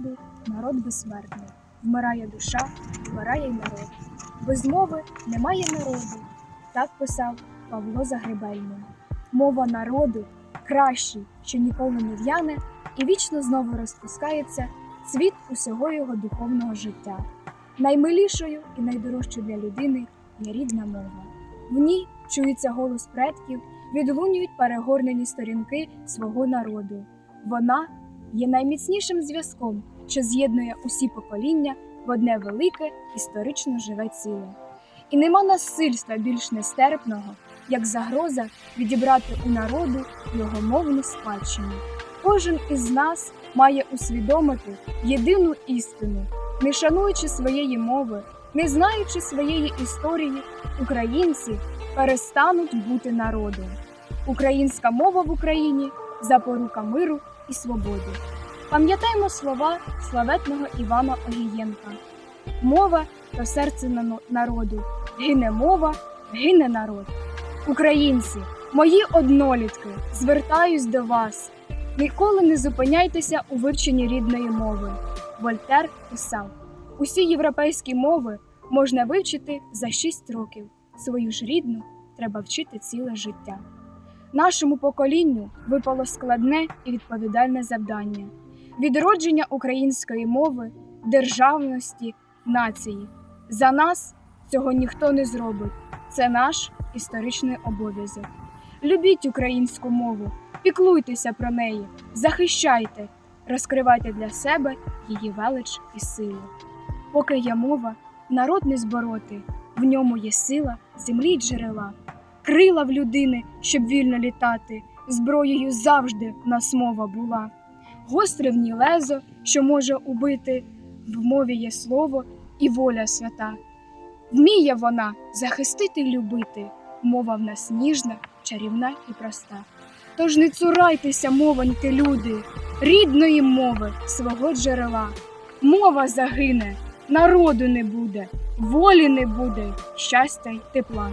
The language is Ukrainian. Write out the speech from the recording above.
народу, народ безсмертний. Вмирає душа, вмирає й народ. Без мови немає народу. Так писав Павло Загребельний. Мова народу кращий, що ніколи не в'яне, і вічно знову розпускається цвіт усього його духовного життя. Наймилішою і найдорожчою для людини є рідна мова. В ній чується голос предків, відлунюють перегорнені сторінки свого народу. Вона є найміцнішим зв'язком, що з'єднує усі покоління в одне велике історично живе ціле. І нема насильства більш нестерпного, як загроза відібрати у народу його мовну спадщину. Кожен із нас має усвідомити єдину істину, не шануючи своєї мови, не знаючи своєї історії, українці перестануть бути народом. Українська мова в Україні запорука миру і свободи. Пам'ятаймо слова славетного Івана Огієнка. Мова то серце народу, гине мова, гине народ. Українці, мої однолітки, звертаюсь до вас. Ніколи не зупиняйтеся у вивченні рідної мови. Вольтер писав: усі європейські мови можна вивчити за 6 років. Свою ж рідну треба вчити ціле життя. Нашому поколінню випало складне і відповідальне завдання відродження української мови, державності, нації. За нас цього ніхто не зробить. Це наш історичний обов'язок. Любіть українську мову, піклуйтеся про неї, захищайте, розкривайте для себе її велич і силу. Поки є мова, народ не збороти, в ньому є сила землі й джерела, крила в людини, щоб вільно літати, зброєю завжди в нас мова була. Гостре в лезо, що може убити, в мові є слово і воля свята. Вміє вона захистити любити, мова в нас ніжна, чарівна і проста. Тож не цурайтеся, мовоньки, люди, рідної мови, свого джерела. Мова загине, народу не буде, волі не буде, щастя й тепла.